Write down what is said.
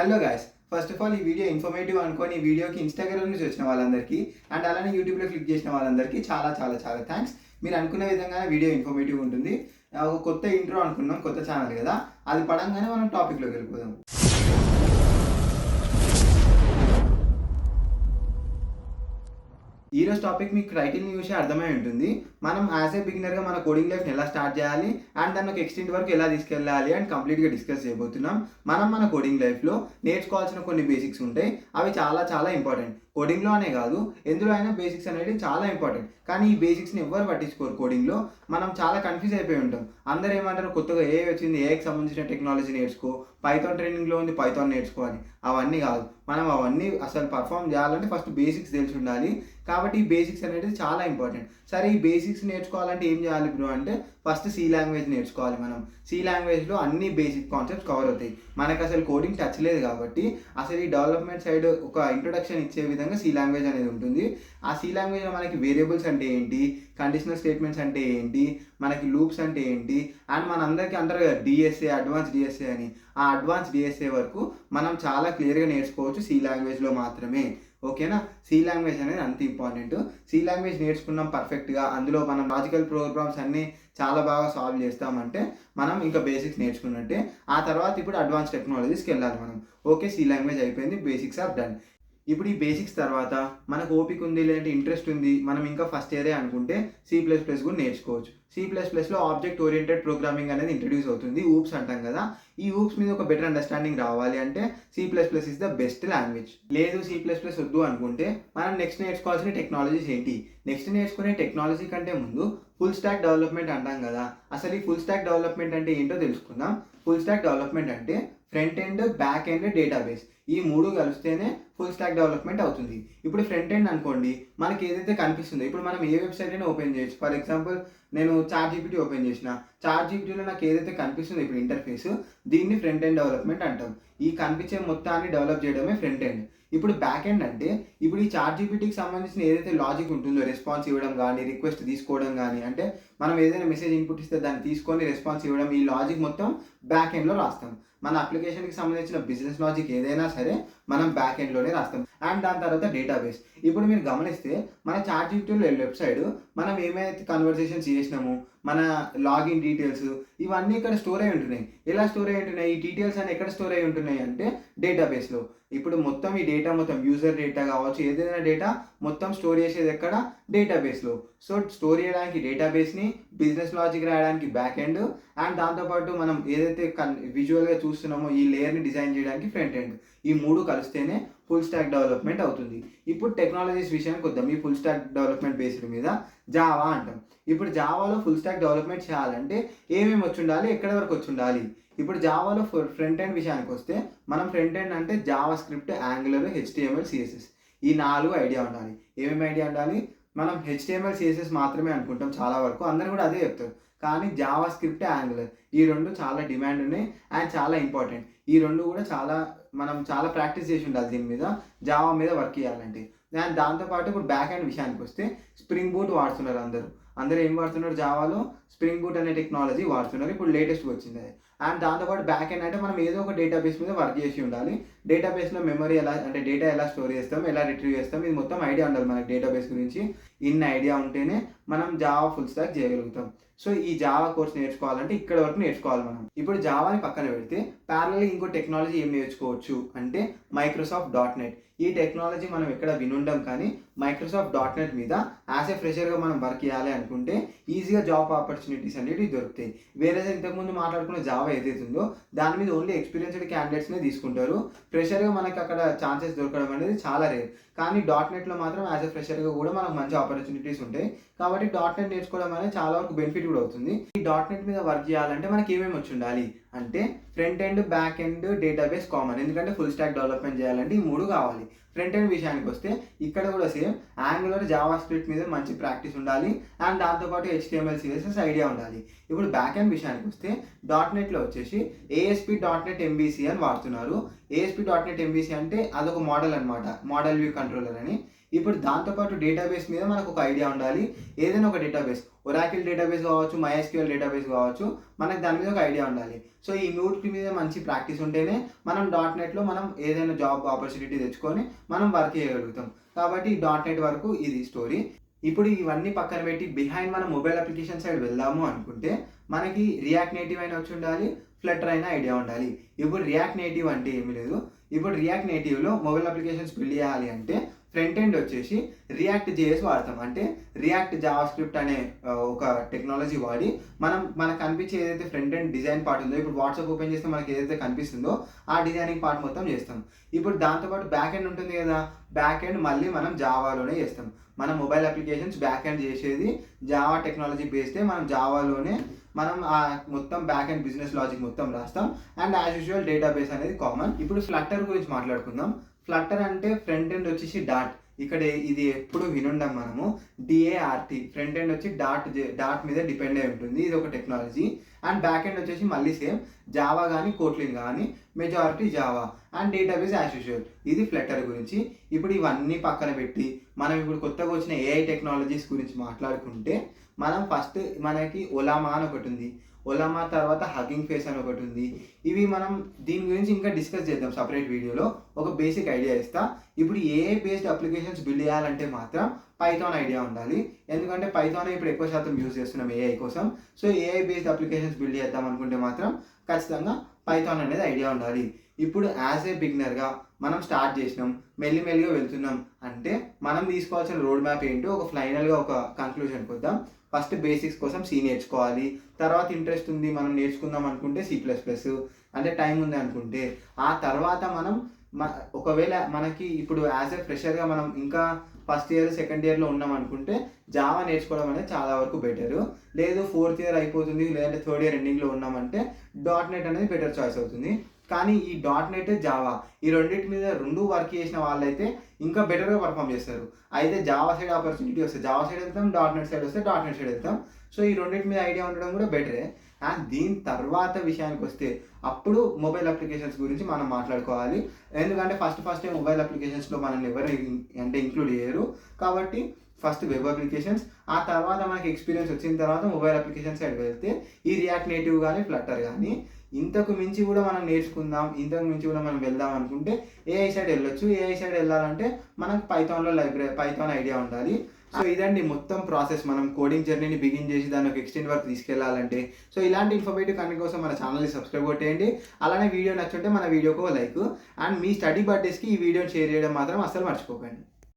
Hello guys first of all ఈ video informative అనుకొని ఈ వీడియోకి ఇన్స్టాగ్రామ్ నుంచి వచ్చిన వాళ్ళందరికీ అండ్ అలానే యూట్యూబ్లో క్లిక్ చేసిన వాళ్ళందరికీ చాలా చాలా చాలా థ్యాంక్స్ మీరు అనుకున్న విధంగా వీడియో ఇన్ఫర్మేటివ్ ఉంటుంది. ఒక కొత్త ఇంట్రో అనుకున్నాం కొత్త ఛానల్ కదా. అది పడంగానే మనం టాపిక్లోకి వెళ్ళిపోదాం. ఈ రోజు టాపిక్ మీకు రైటింగ్ చూసి అర్థమై ఉంటుంది. మనం యాజ్ ఏ బిగినర్గా మన కోడింగ్ లైఫ్ని ఎలా స్టార్ట్ చేయాలి? అండ్ దాన్ని ఒక ఎక్స్టెంట్ వరకు ఎలా తీసుకెళ్ళాలి? అండ్ కంప్లీట్గా డిస్కస్ చేయబోతున్నాం. మనం మన కోడింగ్ లైఫ్లో నేర్చుకోవాల్సిన కొన్ని బేసిక్స్ ఉంటాయి. అవి చాలా చాలా ఇంపార్టెంట్ కోడింగ్లో అనే కాదు ఎందులో అయినా బేసిక్స్ అనేది చాలా ఇంపార్టెంట్ కానీ ఈ బేసిక్స్ని ఎవ్వరు పట్టించుకోరు కోడింగ్లో మనం చాలా కన్ఫ్యూజ్ అయిపోయి ఉంటాం. అందరూ ఏమంటారు కొత్తగా ఏ వచ్చింది ఏకి సంబంధించిన టెక్నాలజీ నేర్చుకో పైథాన్ ట్రైనింగ్లో ఉంది పైథాన్ నేర్చుకో అని. అవన్నీ కాదు. మనం అవన్నీ అసలు పర్ఫామ్ చేయాలంటే ఫస్ట్ బేసిక్స్ తెలిసి ఉండాలి. కాబట్టి ఈ బేసిక్స్ అనేది చాలా ఇంపార్టెంట్ సరే ఈ బేసిక్స్ నేర్చుకోవాలంటే ఏం చేయాలి బ్రో అంటే ఫస్ట్ సి లాంగ్వేజ్ నేర్చుకోవాలి మనం. సి లాంగ్వేజ్లో అన్ని బేసిక్ కాన్సెప్ట్స్ కవర్ అవుతాయి. మనకు అసలు కోడింగ్ టచ్ లేదు కాబట్టి అసలు ఈ డెవలప్మెంట్ సైడ్ ఒక ఇంట్రొడక్షన్ ఇచ్చే విధంగా సి లాంగ్వేజ్ అనేది ఉంటుంది. ఆ సి లాంగ్వేజ్లో మనకి వేరియబుల్స్ అంటే ఏంటి? కండిషనల్ స్టేట్మెంట్స్ అంటే ఏంటి? మనకి లూప్స్ అంటే ఏంటి? అండ్ మనందరికీ అంటారు కదా డిఎస్ఏ అడ్వాన్స్ డిఎస్ఏ అని. ఆ అడ్వాన్స్ డిఎస్ఏ వరకు మనం చాలా క్లియర్గా నేర్చుకోవచ్చు సి లాంగ్వేజ్లో మాత్రమే. ఓకేనా? సి లాంగ్వేజ్ అనేది అంత ఇంపార్టెంట్ సి లాంగ్వేజ్ నేర్చుకున్నాం పర్ఫెక్ట్గా అందులో మనం లాజికల్ ప్రోగ్రామ్స్ అన్నీ చాలా బాగా సాల్వ్ చేస్తామంటే మనం ఇంకా బేసిక్స్ నేర్చుకున్నట్టే. ఆ తర్వాత ఇప్పుడు అడ్వాన్స్ టెక్నాలజీస్కి వెళ్ళాలి మనం. ఓకే సి లాంగ్వేజ్ అయిపోయింది బేసిక్స్ ఆర్ డన్ ఇప్పుడు ఈ బేసిక్స్ తర్వాత మనకు ఓపిక ఉంది లేదంటే ఇంట్రెస్ట్ ఉంది మనం ఇంకా ఫస్ట్ ఇయరే అనుకుంటే సి ప్లస్ ప్లస్ కూడా నేర్చుకోవచ్చు. సి ప్లస్ ప్లస్లో ఆబ్జెక్ట్ ఓరియంటెడ్ ప్రోగ్రామింగ్ అనేది ఇంట్రడ్యూస్ అవుతుంది. ఊప్స్ అంటాం కదా. ఈ ఊప్స్ మీద ఒక బెటర్ అండర్స్టాండింగ్ రావాలి అంటే C plus plus is the best language లేదు సి ప్లస్ ప్లస్ వద్దు అనుకుంటే మనం నెక్స్ట్ నేర్చుకోవాల్సిన టెక్నాలజీస్ ఏంటి? నెక్స్ట్ నేర్చుకునే టెక్నాలజీ కంటే ముందు ఫుల్ స్టాక్ డెవలప్మెంట్ అంటాం కదా. అసలు ఈ ఫుల్ స్టాక్ డెవలప్మెంట్ అంటే ఏంటో తెలుసుకుందాం. ఫుల్ స్టాక్ డెవలప్మెంట్ అంటే front end back end database ఈ మూడు కలిస్తేనే ఫుల్ స్టాక్ డెవలప్మెంట్ అవుతుంది. ఇప్పుడు ఫ్రంట్ ఎండ్ అనుకోండి మనకి ఏదైతే కనిపిస్తుందో ఇప్పుడు మనం ఏ వెబ్సైట్ అయినా ఓపెన్ చేయొచ్చు. ఫర్ ఎగ్జాంపుల్ నేను చార్ట్ జీపీటీ ఓపెన్ చేసిన. చార్ జీపీటీలో నాకు ఏదైతే కనిపిస్తుందో ఇప్పుడు ఇంటర్ఫేస్ దీన్ని ఫ్రంట్ ఎండ్ డెవలప్మెంట్ అంటాం. ఈ కనిపించే మొత్తాన్ని డెవలప్ చేయడమే ఫ్రంట్ ఎండ్ ఇప్పుడు బ్యాక్ ఎండ్ అంటే ఇప్పుడు ఈ చార్ జీపీటీకి సంబంధించిన ఏదైతే లాజిక్ ఉంటుందో రెస్పాన్స్ ఇవ్వడం కానీ రిక్వెస్ట్ తీసుకోవడం కానీ అంటే మనం ఏదైనా మెసేజ్ ఇన్పుట్ ఇస్తే దాన్ని తీసుకొని రెస్పాన్స్ ఇవ్వడం ఈ లాజిక్ మొత్తం బ్యాక్ ఎండ్లో రాస్తాం. మన అప్లికేషన్కి సంబంధించిన బిజినెస్ లాజిక్ ఏదైనా సరే మనం బ్యాక్ ఎండ్లోనే రాస్తాం. అండ్ దాని తర్వాత డేటాబేస్ ఇప్పుడు మీరు గమనిస్తే మన చాట్ జీపీటీలో వెబ్సైట్ మనం ఏమైతే కన్వర్సేషన్స్ చేసినాము మన లాగిన్ డీటెయిల్స్ ఇవన్నీ ఇక్కడ స్టోర్ అయి ఉంటున్నాయి. ఎలా స్టోర్ అయి ఉంటున్నాయి? ఈ డీటెయిల్స్ అని ఎక్కడ స్టోర్ అయి ఉంటున్నాయి అంటే డేటాబేస్లో ఇప్పుడు మొత్తం ఈ డేటా మొత్తం యూజర్ డేటా కావచ్చు ఏదైనా డేటా మొత్తం స్టోర్ చేసేది ఎక్కడ? డేటాబేస్లో సో స్టోర్ చేయడానికి డేటాబేస్ని బిజినెస్ లాజిక్ రాయడానికి బ్యాక్ ఎండ్ అండ్ దాంతోపాటు మనం ఏదైతే కన్ విజువల్గా చూస్తున్నామో ఈ లేయర్ని డిజైన్ చేయడానికి ఫ్రంట్ ఎండ్ ఈ మూడు కలిస్తేనే ఫుల్ స్టాక్ డెవలప్మెంట్ అవుతుంది. ఇప్పుడు టెక్నాలజీస్ విషయానికి వద్దాం. ఈ ఫుల్ స్టాక్ డెవలప్మెంట్ బేస్డ్ మీద జావా అంటాం. ఇప్పుడు జావాలో ఫుల్ స్టాక్ డెవలప్మెంట్ చేయాలంటే ఏమేమి వచ్చి ఉండాలి ఎక్కడి వరకు వచ్చి ఉండాలి ఇప్పుడు జావాలో ఫ్రంట్ ఎండ్ విషయానికి వస్తే మనం ఫ్రంట్ ఎండ్ అంటే JavaScript Angular HTML CSS ఈ నాలుగు ఐడియా ఉండాలి. ఏమేమి ఐడియా ఉండాలి? మనం హెచ్టిఎంఎల్ సిఎస్ఎస్ మాత్రమే అనుకుంటాం చాలా వరకు. అందరూ కూడా అదే చెప్తారు. కానీ జావా స్క్రిప్ట్ యాంగులర్ ఈ రెండు చాలా డిమాండ్ ఉన్నాయి అండ్ చాలా ఇంపార్టెంట్. ఈ రెండు కూడా చాలా మనం చాలా ప్రాక్టీస్ చేసి ఉండాలి దీని మీద. జావా మీద వర్క్ చేయాలంటే. అండ్ దాంతోపాటు ఇప్పుడు బ్యాక్ అండ్ విషయానికి వస్తే స్ప్రింగ్ బూట్ వాడుతున్నారు అందరూ. అందరూ ఏం వాడుతున్నారు జావాలో? స్ప్రింగ్ బూట్ అనే టెక్నాలజీ వాడుతున్నారు ఇప్పుడు లేటెస్ట్ వచ్చింది. అది అండ్ దాంతోపాటు బ్యాక్ ఎండ్ అంటే మనం ఏదో ఒక డేటాబేస్ మీద వర్క్ చేసి ఉండాలి. డేటాబేస్లో మెమరీ ఎలా అంటే డేటా ఎలా స్టోర్ చేస్తాం ఎలా రిట్రీవ్ చేస్తాం ఇది మొత్తం ఐడియా ఉండాలి మనకి డేటాబేస్ గురించి. ఇన్ని ఐడియా ఉంటేనే మనం జావా ఫుల్ స్టాక్ చేయగలుగుతాం. సో ఈ జావా కోర్స్ నేర్చుకోవాలంటే ఇక్కడ వరకు నేర్చుకోవాలి మనం. ఇప్పుడు జావాని పక్కన పెడితే ప్యారల్ ఇంకో టెక్నాలజీ ఏం నేర్చుకోవచ్చు అంటే మైక్రోసాఫ్ట్ డాట్ నెట్ ఈ టెక్నాలజీ మనం ఎక్కడ వినుండం కానీ మైక్రోసాఫ్ట్ డాట్ నెట్ మీద యాజ్ ఏ ఫ్రెషర్గా మనం వర్క్ చేయాలి అనుకుంటే ఈజీగా జాబ్ ఆపర్చునిటీస్ అనేవి దొరుకుతాయి. వేరే ఇంతకుముందు మాట్లాడుకున్న జాబా ఏదైతే ఉందో దాని మీద ఓన్లీ ఎక్స్పీరియన్స్డ్ క్యాండిడేట్స్నే తీసుకుంటారు. ఫ్రెషర్గా మనకి అక్కడ ఛాన్సెస్ దొరకడం అనేది చాలా రేర్ కానీ డాట్ నెట్లో మాత్రం యాజ్ ఎ ఫ్రెషర్గా కూడా మనకు మంచి ఆపర్చునిటీస్ ఉంటాయి. కాబట్టి డాట్ నెట్ నేర్చుకోవడం అనేది చాలా వరకు బెనిఫిట్ కూడా అవుతుంది. ఈ డాట్ నెట్ మీద వర్క్ చేయాలంటే మనకి ఏమేమి వచ్చి ఉండాలి? అంటే front end back end database common ఎందుకంటే ఫుల్ స్టాక్ డెవలప్మెంట్ చేయాలంటే ఈ మూడు కావాలి. ఫ్రంట్ ఎండ్ విషయానికి వస్తే ఇక్కడ కూడా సేమ్ యాంగులర్ జావా స్క్రిప్ట్ మీద మంచి ప్రాక్టీస్ ఉండాలి. అండ్ దాంతోపాటు హెచ్టిఎంఎల్ సిఎస్ఎస్ ఐడియా ఉండాలి. ఇప్పుడు బ్యాక్ ఎండ్ విషయానికి వస్తే డాట్ నెట్లో వచ్చేసి ఏఎస్పి డాట్ నెట్ ఎంబీసీ అని వాడుతున్నారు. ఏఎస్పి డాట్ నెట్ ఎంబీసీ అంటే అదొక మోడల్ అనమాట మోడల్ వ్యూ కంట్రోలర్ అని ఇప్పుడు దాంతోపాటు డేటాబేస్ మీద మనకు ఒక ఐడియా ఉండాలి. ఏదైనా ఒక డేటాబేస్ ఒరాకిల్ డేటాబేస్ కావచ్చు మైఎస్క్యూఎల్ డేటాబేస్ కావచ్చు మనకు దాని మీద ఒక ఐడియా ఉండాలి. సో ఈ మూడు మీద మంచి ప్రాక్టీస్ ఉంటేనే మనం. డాట్ నెట్లో మనం ఏదైనా జాబ్ ఆపర్చునిటీ తెచ్చుకొని మనం వర్క్ చేయగలుగుతాం. కాబట్టి. డాట్ నెట్ వరకు ఇది స్టోరీ ఇప్పుడు ఇవన్నీ పక్కన పెట్టి బిహైండ్ మన మొబైల్ అప్లికేషన్ సైడ్ వెళ్దాము అనుకుంటే మనకి రియాక్ట్ నేటివ్ అయిన వచ్చి ఉండాలి. ఫ్లటర్ అయినా ఐడియా ఉండాలి. ఇప్పుడు రియాక్ట్ నేటివ్ అంటే ఏమీ లేదు. ఇప్పుడు రియాక్ట్ నేటివ్లో మొబైల్ అప్లికేషన్స్ బిల్డ్ చేయాలి అంటే ఫ్రంట్ ఎండ్ వచ్చేసి రియాక్ట్ జేఎస్ వాడతాం. అంటే రియాక్ట్ జావా స్క్రిప్ట్ అనే ఒక టెక్నాలజీ వాడి మనం మనకు కనిపించే ఏదైతే ఫ్రంట్ ఎండ్ డిజైన్ పార్ట్ ఉందో ఇప్పుడు వాట్సాప్ ఓపెన్ చేస్తే మనకి ఏదైతే కనిపిస్తుందో ఆ డిజైనింగ్ పార్ట్ మొత్తం చేస్తాం. ఇప్పుడు దాంతోపాటు బ్యాక్ ఎండ్ ఉంటుంది కదా బ్యాక్ ఎండ్ మళ్ళీ మనం జావాలోనే చేస్తాం. మన మొబైల్ అప్లికేషన్స్ బ్యాక్ ఎండ్ చేసేది జావా టెక్నాలజీ బేస్డే మనం జావాలోనే మనం ఆ మొత్తం బ్యాక్ అండ్ బిజినెస్ లాజిక్ మొత్తం రాస్తాం. అండ్ యాజ్ యూజువల్ డేటాబేస్ అనేది కామన్ ఇప్పుడు ఫ్లట్టర్ గురించి మాట్లాడుకుందాం. ఫ్లట్టర్ అంటే ఫ్రంట్ ఎండ్ వచ్చేసి డాట్ ఇక్కడ ఇది ఎప్పుడు వినుండం మనము డిఏఆర్టీ ఫ్రంట్ ఎండ్ వచ్చి డాట్ డాట్ మీద డిపెండ్ అయి ఉంటుంది. ఇది ఒక టెక్నాలజీ అండ్ బ్యాక్ ఎండ్ వచ్చేసి మళ్ళీ సేమ్ జావా కానీ కోట్లిన్ కానీ majority Java and database as usual ఇది ఫ్లెటర్ గురించి. ఇప్పుడు ఇవన్నీ పక్కన పెట్టి మనం ఇప్పుడు కొత్తగా వచ్చిన ఏఐ టెక్నాలజీస్ గురించి మాట్లాడుకుంటే మనం ఫస్ట్ మనకి ఒలామా అని ఒకటి ఉంది. ఒలామా తర్వాత హగ్గింగ్ ఫేస్ అని ఒకటి ఉంది. ఇవి మనం దీని గురించి ఇంకా డిస్కస్ చేద్దాం సపరేట్ వీడియోలో ఒక బేసిక్ ఐడియా ఇస్తా. ఇప్పుడు ఏఐ బేస్డ్ అప్లికేషన్స్ బిల్డ్ చేయాలంటే మాత్రం పైథాన్ ఐడియా ఉండాలి. ఎందుకంటే పైథాన్ ఇప్పుడు ఎక్కువ శాతం యూజ్ చేస్తున్నాం ఏఐ కోసం. So AI based applications build చేద్దాం అనుకుంటే మాత్రం ఖచ్చితంగా పైథాన్ అనేది ఐడియా ఉండాలి. ఇప్పుడు యాజ్ ఏ బిగినర్గా మనం స్టార్ట్ చేసినాం మెల్లి మెల్లిగా వెళ్తున్నాం అంటే మనం తీసుకోవాల్సిన రోడ్ మ్యాప్ ఏంటో ఒక ఫైనల్గా ఒక కంక్లూజన్కి వద్దాం. ఫస్ట్ బేసిక్స్ కోసం సి నేర్చుకోవాలి. తర్వాత ఇంట్రెస్ట్ ఉంది మనం నేర్చుకుందాం అనుకుంటే సి ప్లస్ ప్లస్ అంటే టైం ఉంది అనుకుంటే. ఆ తర్వాత మనం ఒకవేళ మనకి ఇప్పుడు యాజ్ ఎ ఫ్రెషర్గా మనం ఇంకా ఫస్ట్ ఇయర్ సెకండ్ ఇయర్లో ఉన్నాం అనుకుంటే జావా నేర్చుకోవడం అనేది చాలా వరకు బెటర్. లేదు ఫోర్త్ ఇయర్ అయిపోతుంది లేదంటే థర్డ్ ఇయర్ ఎండింగ్లో ఉన్నామంటే డాట్ నెట్ అనేది బెటర్ చాయిస్ అవుతుంది. కానీ ఈ డాట్ నెట్ జావా ఈ రెండింటి మీద రెండు వర్క్ చేసిన వాళ్ళైతే ఇంకా బెటర్గా పర్ఫామ్ చేస్తారు. అయితే జావా సైడ్ ఆపర్చునిటీ వస్తే జావా సైడ్ వెళ్తాం డాట్ నెట్ సైడ్ వస్తే డాట్ నెట్ సైడ్ వెళ్తాం. సో ఈ రెండింటి మీద ఐడియా ఉండడం కూడా బెటరే. దీని తర్వాత విషయానికి వస్తే అప్పుడు మొబైల్ అప్లికేషన్స్ గురించి మనం మాట్లాడుకోవాలి. ఎందుకంటే ఫస్ట్ ఫస్ట్ మొబైల్ అప్లికేషన్స్లో మనల్ని ఎవరు అంటే ఇంక్లూడ్ చేయరు. కాబట్టి ఫస్ట్ వెబ్ అప్లికేషన్స్ ఆ తర్వాత మనకి ఎక్స్పీరియన్స్ వచ్చిన తర్వాత మొబైల్ అప్లికేషన్స్ సైడ్ వెళ్తే ఈ రియాక్ట్ నేటివ్ కానీ ఫ్లటర్ కానీ ఇంతకు మించి కూడా మనం నేర్చుకుందాం ఇంతకు మించి కూడా మనం వెళ్దాం అనుకుంటే ఏఐ సైడ్ వెళ్ళొచ్చు. ఏఐ సైడ్ వెళ్ళాలంటే మనకు పైథాన్లో లైబ్రరీ పైథాన్ ఐడియా ఉండాలి. సో ఇదండి మొత్తం ప్రాసెస్. మనం కోడింగ్ జర్నీని బిగిన్ చేసి దాన్ని ఒక ఎక్స్టెండ్ వరకు తీసుకెళ్ళాలంటే. సో ఇలాంటి ఇన్ఫర్మేటివ్ కంటెంట్ కోసం మన ఛానల్ని సబ్స్క్రైబ్ కొట్టేయండి. అలానే వీడియో నచ్చుంటే మన వీడియోకు లైక్. అండ్ మీ స్టడీ బర్త్డేస్కి ఈ వీడియోని షేర్ చేయడం మాత్రం అస్సలు మర్చిపోకండి.